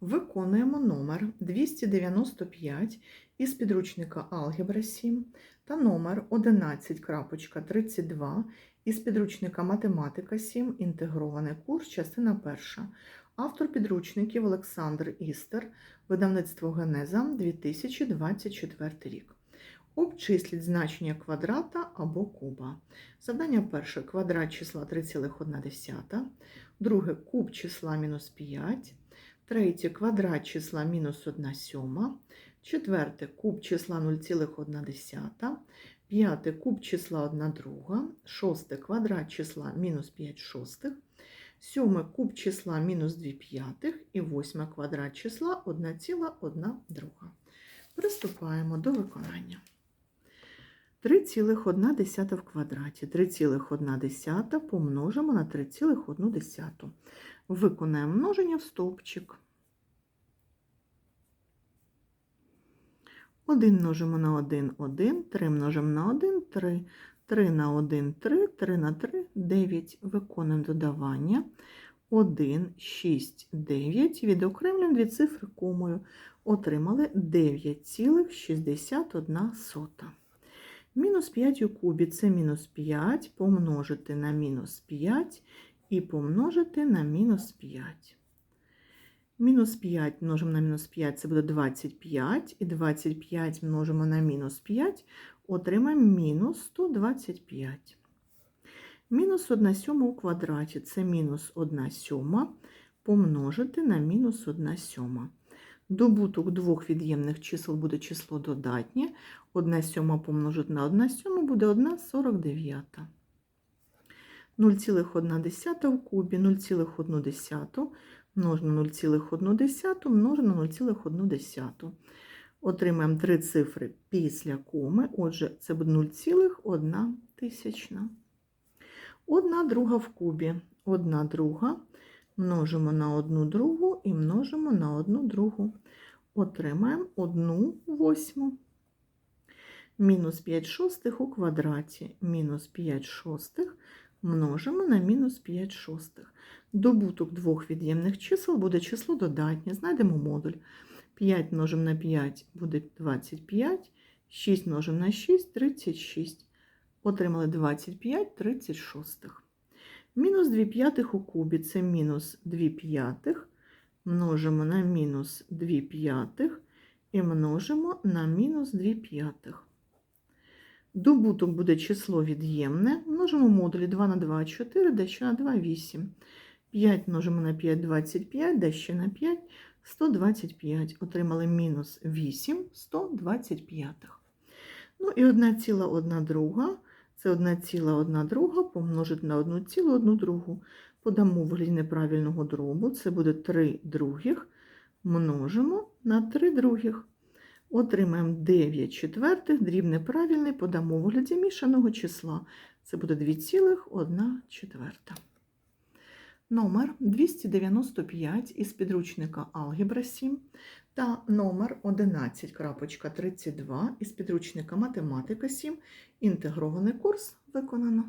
Виконуємо номер 295 із підручника Алгебра 7 та номер 11.32 із підручника Математика 7. Інтегрований курс, частина перша. Автор підручників Олександр Істер, видавництво Генеза 2024 рік. Обчисліть значення квадрата або куба. Завдання перше квадрат числа 3,1. Друге куб числа мінус 5. Третє квадрат числа мінус 1 сьома. Четверте куб числа 0,1. П'яте куб числа 1 друга. Шосте квадрат числа мінус 5 шостих. Сьоме куб числа мінус 2 п'ятих. І восьме квадрат числа 1,1 друга. Приступаємо до виконання. 3,1 в квадраті. 3,1 помножимо на 3,1. Виконаємо множення в стовпчик. 1 множимо на 1, 1, 3 множимо на 1, 3, 3 на 1, 3, 3 на 3, 9. Виконуємо додавання. 1, 6, 9. Відокремлюємо дві цифри комою. Отримали 9,61. Мінус 5 у кубі це мінус 5, помножити на мінус 5 і помножити на мінус 5. Мінус 5 множимо на мінус 5 це буде 25, і 25 множимо на мінус 5, отримаємо мінус 125. Мінус 1 сьома у квадраті це мінус 1 сьома помножити на мінус 1 сьома. Добуток двох від'ємних чисел буде число додатнє. 1 сьома помножити на 1 сьома буде 1 49. 0,1 в кубі 0,1 множимо на 0,1 множимо на 0,1. Отримаємо три цифри після коми, отже, це буде 0,1 тисячна. Одна друга в кубі. Одна друга множимо на одну другу і множимо на одну другу. Отримаємо 1 восьму. Мінус 5 шостих у квадраті. Мінус 5 шостих множимо на мінус 5 шостих. Добуток двох від'ємних чисел буде число додатнє. Знайдемо модуль. 5 множимо на 5 буде 25, 6 множимо на 6 36. Отримали 25 36. Мінус 2 п'ятих у кубі це мінус 2 п'ятих. Множимо на мінус 2 п'ятих і множимо на мінус 2 п'ятих. Добуток буде число від'ємне. Множимо модулі 2 на 2 4, дещо на 2 8. 5 множимо на 5 25, дещо на 5 125. Отримали мінус 8 125. Ну і 1 ціла 1 друга. Це 1 ціла 1 друга помножити на 1 цілу 1 другу. Подамо вигляді неправильного дробу. Це буде 3 других. Множимо на 3 других. Отримаємо 9 четвертих, дріб неправильний, подамо в вигляді мішаного числа. Це буде 2,1 четверта. Номер 295 із підручника Алгебра 7 та номер 11.32 із підручника Математика 7. Інтегрований курс виконано.